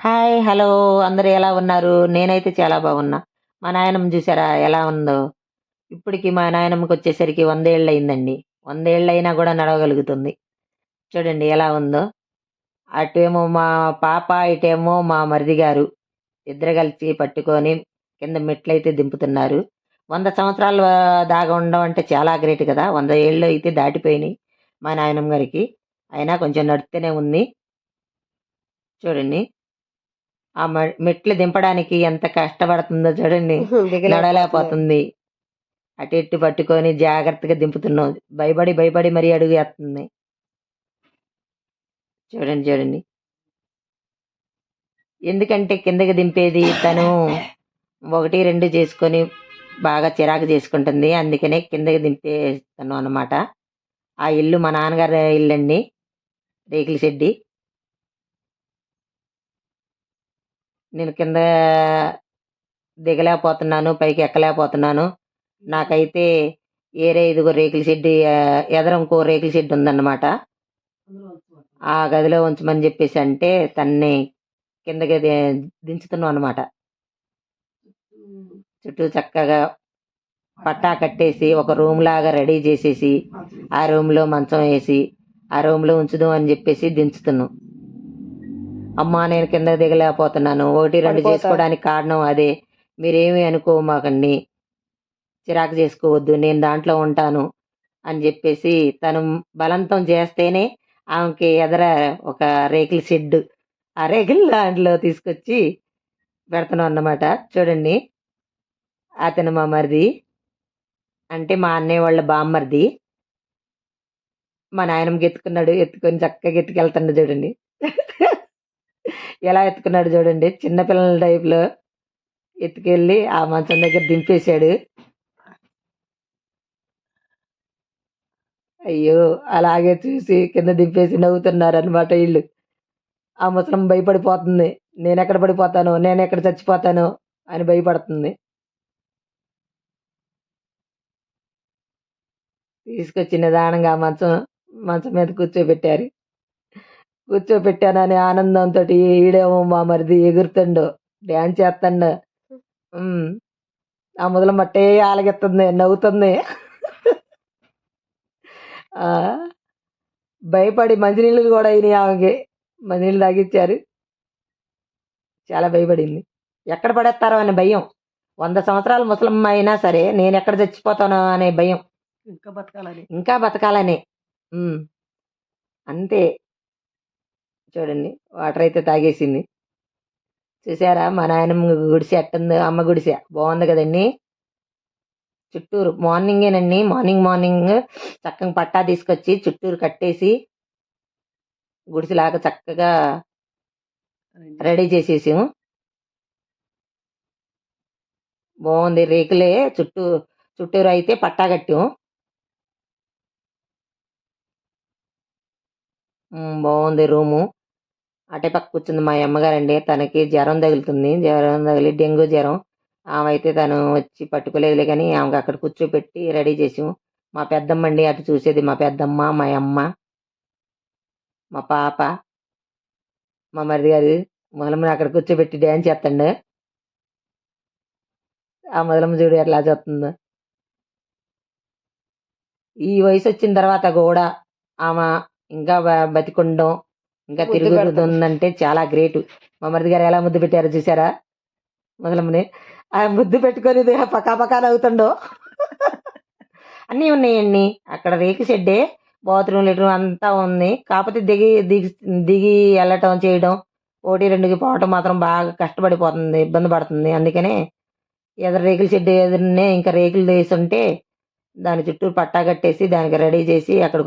Hi hello. అందరూ ఎలా ఉన్నారు? నేనైతే చాలా బాగున్నా. మా నాయనమ్మ చూసారా ఎలా ఉందో? ఇప్పటికి మా నాయనమ్మకి వచ్చేసరికి వందేళ్ళు అయిందండి వందేళ్ళు అయినా కూడా నడవగలుగుతుంది. చూడండి ఎలా ఉందో. అటేమో మా పాప ఇటేమో మా మరిది గారు ఇద్దరు కలిసి పట్టుకొని కింద మెట్లయితే దింపుతున్నారు. వంద సంవత్సరాలు దాకా ఉండడం అంటే చాలా గ్రేట్ కదా. వంద ఏళ్ళు అయితే దాటిపోయినాయి మా నాయనమ్మ గారికి. అయినా కొంచెం నడుస్తూనే ఉంది. చూడండి. ఆ మెట్లు దింపడానికి ఎంత కష్టపడుతుందో చూడండి. నడలేకపోతుంది అటు ఇటు పట్టుకొని జాగ్రత్తగా దింపుతున్నాం. భయపడి భయపడి మరీ అడుగు వేస్తుంది. చూడండి చూడండి. ఎందుకంటే కిందకి దింపేది తను ఒకటి రెండు చేసుకొని బాగా చిరాకు చేసుకుంటుంది. అందుకనే కిందకి దింపేస్తాను అన్నమాట. ఆ ఇల్లు మా నాన్నగారి ఇల్లు అండి రేకుల షెడ్డి. నేను కింద దిగలేకపోతున్నాను పైకి ఎక్కలేకపోతున్నాను. నాకైతే ఏరే ఇదిగో రేకుల షెడ్ ఎదర ఇంకో రేకుల షెడ్ ఉందన్నమాట. ఆ గదిలో ఉంచమని చెప్పేసి అంటే తన్ని కిందకి దించుతున్నాం అనమాట చుట్టూ చక్కగా పట్టా కట్టేసి ఒక రూమ్ లాగా రెడీ చేసేసి ఆ రూమ్లో మంచం వేసి ఆ రూమ్లో ఉంచుదాం అని చెప్పేసి దించుతున్నాం. అమ్మా నేను కింద దిగలేకపోతున్నాను. ఒకటి రెండు. చేసుకోవడానికి కారణం అదే. మీరేమి అనుకోమాకండి. చిరాకు చేసుకోవద్దు. నేను దాంట్లో ఉంటాను అని చెప్పేసి తను బలవంతం చేస్తేనే ఆమెకి ఎదర ఒక రేకుల షెడ్ ఆ రేకుల దాంట్లో తీసుకొచ్చి పెడుతున్నాం అన్నమాట. చూడండి. అతను మా మరిది. అంటే మా అన్నయ్య వాళ్ళ బామ్మరిది. మా నాయనమ్మకి ఎత్తుకున్నాడు ఎత్తుకొని చక్కగా ఎత్తుకెళ్తున్నాడు చూడండి. ఎలా ఎత్తుకున్నాడు చూడండి. చిన్నపిల్లల టైప్లో ఎత్తుకెళ్ళి ఆ మంచం దగ్గర దింపేశాడు. అయ్యో అలాగే చూసి కింద దింపేసి నవ్వుతున్నారు అనమాట వీళ్ళు. ఆ ముసలం భయపడిపోతుంది. నేను ఎక్కడ పడిపోతాను? నేను ఎక్కడ చచ్చిపోతాను? అని భయపడుతుంది. తీసుకొచ్చి నిదానంగా ఆ మంచం మంచం మీద కూర్చోబెట్టారు. కూర్చోబెట్టానని ఆనందంతో ఈడేమో మా మరిది ఎగురుతుండు. డ్యాన్స్ చేస్తుండు. ఆ మొదలు మట్టే ఆలగెత్తుంది నవ్వుతుంది. ఆ, భయపడి మంచినీళ్ళు కూడా అయినాయి ఆమెకి. మంచినీళ్ళు తాగిచ్చారు. చాలా భయపడింది. ఎక్కడ పడేస్తారో అనే భయం. వంద సంవత్సరాల ముసలమ్మ అయినా సరే నేను ఎక్కడ చచ్చిపోతానో అనే భయం. ఇంకా బతకాలని. ఇంకా బతకాలనే. అంతే. చూడండి వాటర్ అయితే తాగేసింది. చూసారా మా నాయనమ్మ గుడిసె ఎట్టుంది అమ్మ గుడిసె. బాగుంది కదండి. చుట్టూరు మార్నింగేనండి మార్నింగ్ మార్నింగ్ చక్కగా పట్టా తీసుకొచ్చి చుట్టూరు కట్టేసి గుడిసెలాగా చక్కగా రెడీ చేసేసాము. బాగుంది రేకులే చుట్టూ చుట్టూరు అయితే పట్టా కట్టాము. బాగుంది రూము. అటే పక్క కూర్చుంది మా అమ్మగారండి. తనకి జ్వరం తగులుతుంది. జ్వరం తగిలి డెంగ్యూ జ్వరం. ఆమె అయితే తను వచ్చి పట్టుకోలేదులే కానీ ఆమెకు అక్కడ కూర్చోపెట్టి రెడీ చేసాము. మా పెద్దమ్మ అండి అటు చూసేది మా పెద్దమ్మ మా అమ్మ మా పాప మా మరిది గారు. మొదలమ్మని అక్కడ కూర్చోబెట్టి డ్యాన్స్ చేస్తండు. ఆ మొదలమ్మ చూడు ఎట్లా చేస్తుంది. ఈ వయసు వచ్చిన తర్వాత కూడా ఆమె ఇంకా బ- బతికుండడం ఇంకా తిరుగుతుందంటే చాలా గ్రేట్. మా మరిది గారు ఎలా ముద్దు పెట్టారో చూసారా మొదలమ్మని ఆ ముద్దు పెట్టుకొని ఇది పకా పకా నవ్వుతుండో. అన్నీ ఉన్నాయండి. అక్కడ రేకు షెడ్డే బాత్రూమ్ లెట్రూమ్ అంతా ఉంది. కాకపోతే దిగి దిగి దిగి వెళ్ళటం చేయడం ఒకటి రెండుకి పోవటం మాత్రం బాగా కష్టపడిపోతుంది ఇబ్బంది పడుతుంది. అందుకనే ఎదురు రేకుల షెడ్ ఎదురునే ఇంకా రేకులు వేసి ఉంటే దాని చుట్టూ పట్టా కట్టేసి దానికి రెడీ చేసి అక్కడ